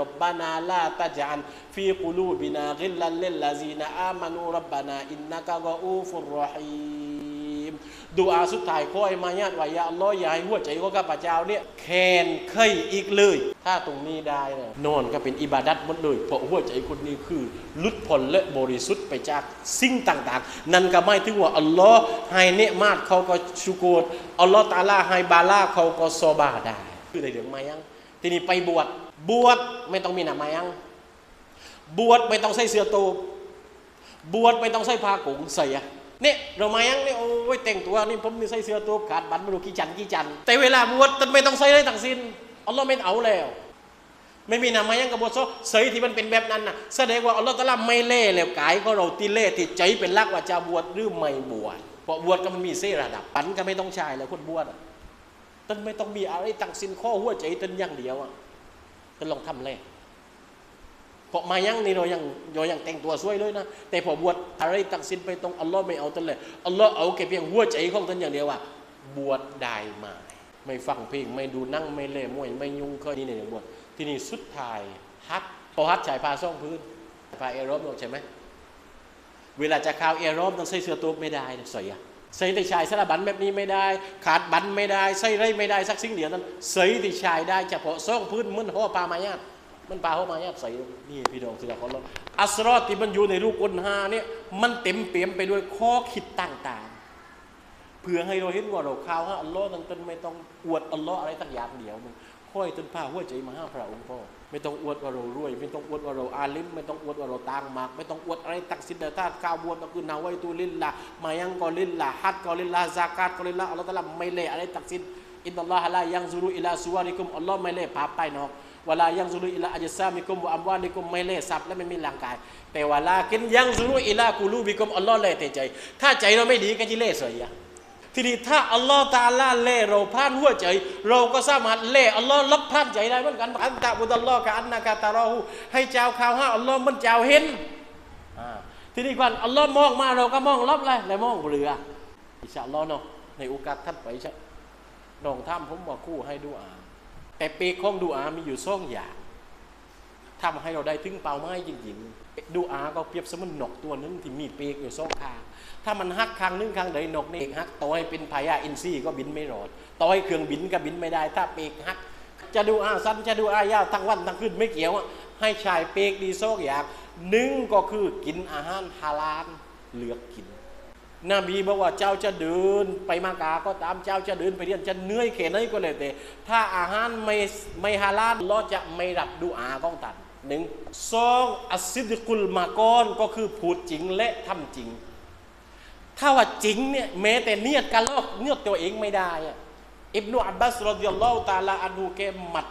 รบบานาลาตะจันฟีกุลูบินากิลลัลิลลาซีนาอามานูรับบานาอินนักกะอูฟุรรฮีมดูอาสุดท้ายขอไอ้มาญาติว่ายาอัลลอฮ์อย่าให้หัวใจของข้าพเจ้าเนี่ยแคนเคยอีกเลย ถ้าตรงนี้ได้เนี่ยนอนก็เป็นอิบาดัตหมดเลยเพราะหัวใจคนนี้คือลุดพ้นและบริสุทธิ์ไปจากสิ่งต่างๆ นั่นก็ไม่ถึงว่าอัลลอฮ์ให้เนืมาตเขาก็ชูโกรอัลลอฮ์ตาลาให้บาลาเขาก็ซอบาได้ คือได้เรื่องมายังทีนี้ไปบวช บวชไม่ต้องมีหนามายัง บวชไม่ต้องใส่เสื้อตบบวชไม่ต้องใส่ผ้ากุงใส่อะเนี่ยเรามายังเนี่ยโอ้ยแต่งตัวนี่ผมนี่ใส่เสื้อโตบขาดบัตรไม่รู้กี่จันกี่จัน แต่เวลาบวชมันไม่ต้องใส่เลยทั้งสิ้นอัลลอฮ์ไม่เอาแล้ว ไม่มีหนามายังกับบวชโซใส่ที่มันเป็นแบบนั้นน่ะแสดงว่าอัลลอฮ์ตะลาไม่เล่แล้วกายก็เราตีเล่ที่ใจเป็นลักว่าจะบวชหรือไม่บวชเพราะบวชก็มันมีเสระดับปันก็ไม่ต้องใช้แล้วคนบวชอะต้นไม่ต้องมีอะไรตั้งสินข้อหัวใจต้นอย่างเดียวอะ ต้นลองทำเลยเพราะมายังนี่เรายังเรายังแต่งตัวสวยเลยนะ แต่พอบวชอะไรตั้งสินไปตรงอัลลอฮ์ไม่เอาต้นเลยอัลลอฮ์เอาแค่เพียงหัวใจของต้นอย่างเดียวว่า บวชได้ไหมไม่ฟังเพลงไม่ดูนั่งไม่เล่มวยไม่ยุ่งเคยนี่เนี่ยบวชที่นี่สุดท้ายฮัดพอฮัดฉายผ้าซ่องพื้นผ้าเอรอบใช่ไหมเวลาจะข่าวเอรอบต้องใส่เสื้อตัวไม่ได้สวยอะ ใส่ต่ชายสารบันแบบนี้ไม่ได้ ขาดบันไม่ได้ใส่ไรไม่ได้สักสิ่งเดียวนั้นใส่ต่ชายได้เฉพาะซ่องพื้นมันห่อปลามายาตมันปลาห่อมายาตใส่นี่พี่น้องที่เราเขาเราอัสรอที่มันอยู่ในรูปคนหาเนี่ยมันเต็มเปี่ยมไปด้วยข้อคิดต่างๆเพื่อให้เราเห็นว่าเราข่าวฮะอัลลอฮ์ตั้งต้นไม่ต้องอวดอัลลอฮ์อะไรตั้งอย่างเดียวมึง ค่อยต้นผ้าหัวใจมาห้าพระองค์พ่อไม่ต้องอวดว่าเรารวย ไม่ต้องอวดว่าเราอาลิมไม่ต้องอวดว่าเราต่างมากไม่ต้องอวดอะไรตักสินเดาตก้าวบวชก็คือนาไว้ตูลินละมายังก็ลินละฮัดก็ลินละซากาตก็ลินละอัลลอฮ์ตะลาไม่เละอะไรตักสินอินนัลลอฮะลายังซุรุอิลาสุวาริกุมอัลลอฮ์ไม่เละภาพใต้นอกเวลายังซุรุอิลาอัจซามิกุมวอัมวาลิกุมไม่เละสับและไม่มีร่างกาย แต่เวลากินยังซุรุอิลากูลูบิกุมอัลลอฮ์เละแต่ใจ ถ้าใจเราไม่ดีก็จะเละเสีย ทีนี้ถ้าอัลลอฮ์ตาลาเล่เราพลาดหัวใจ เราก็สามารถเล่อัลลอฮ์ลบพลาดใจได้เหมือนกันอันตะบุตอัลลอฮ์กับอันนากาตาราหูให้เจ้าข่าวฮะอัลลอฮ์มันเจ้าเห็นทีนี้ก่อนอัลลอฮ์มองมาเราก็มองลบเลยแล้วมองเรืออิชาอัลลอฮ์เนาะในโอกาสทัดไปใช่น้องท่ามผมบอกคู่ให้ดูอาแต่เปกของดูอามีอยู่สองอย่าง ทำให้เราได้ถึงเป้าหมายจริงๆดูอาก็เปรียบเสมือนนกตัวหนึงที่มีเปกอยู่สองข้างถ้ามันหักครั้งนึงครั้งใดนกนี่เอกหักต่อให้เป็นพายาอินทรีก็บินไม่รอดต่อให้เครื่องบินก็บินไม่ได้ ถ้าเปกหักจะดูอาสั้นจะดูอายาวทั้งวันทั้งคืนไม่เกี่ยวอะให้ชายเปกดีโซกอยางหนึ่งก็คือกินอาหารฮาลาลเลือกกินนบีบอกว่าเจ้าจะเดินไปมากาก็ตามเจ้าจะเดินไปเรียนจะเหนื่อยแค่ไหนก็เลยแต่ถ้าอาหารไม่ไม่ฮาลาลเราจะไม่รับดูอาของตัน หนึ่งสองอัสิดกุลมากอนก็คือพูดจริงและทำจริง ถ้าว่าจริงเนี่ยแม้แต่เนียดกันลอกเนียดตัวเองไม่ได้อะอิบนุอับบาสรดิยัลลอฮุตาลาอันูแกหมัด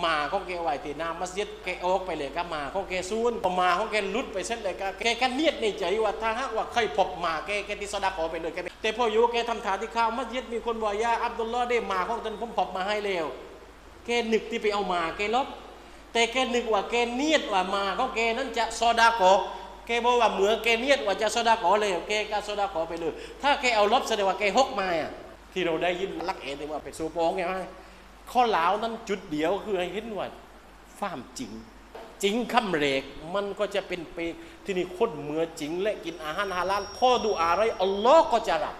หมาของแกไว้ตีน้ามัสยิดแกออกไปเลยก็มาของแกซูนพอมาของแกลุดไปเส้นเลยก็แกแก็เนียดในใจว่าถ้าหากว่าใครพบหมาแกแกที่สดาขอไปเลยแกแต่พออยู่แกทำฐานที่ข้าวมัสยิดมีคนบอกยาอับดุลลอฮ์ได้มาของตนผมพบมาให้แล้วแกนึกที่ไปเอามาแกลบ แต่แกนึกว่าแกเนียดว่ามาของแกนั้นจะซอดาขอแกบอกว่าเหมือแกเนียดว่าจะโซดาขอเลยแกก็โซดาขอไปเลย ถ้าแกเอาลบแสดงว่าแกฮกมาอะที่เราได้ยินลักเอ็นว่าเป็นสูโปองไงว่าข้อหลาวนั้นจุดเดียวคือให้เห็นว่าฟ้ามจริง จริงคำเรกมันก็จะเป็นเปกที่นี่คนเมือจริง และกินอาหารฮาลาลข้อดูอะไรอัลลอฮ์ก็จะรับ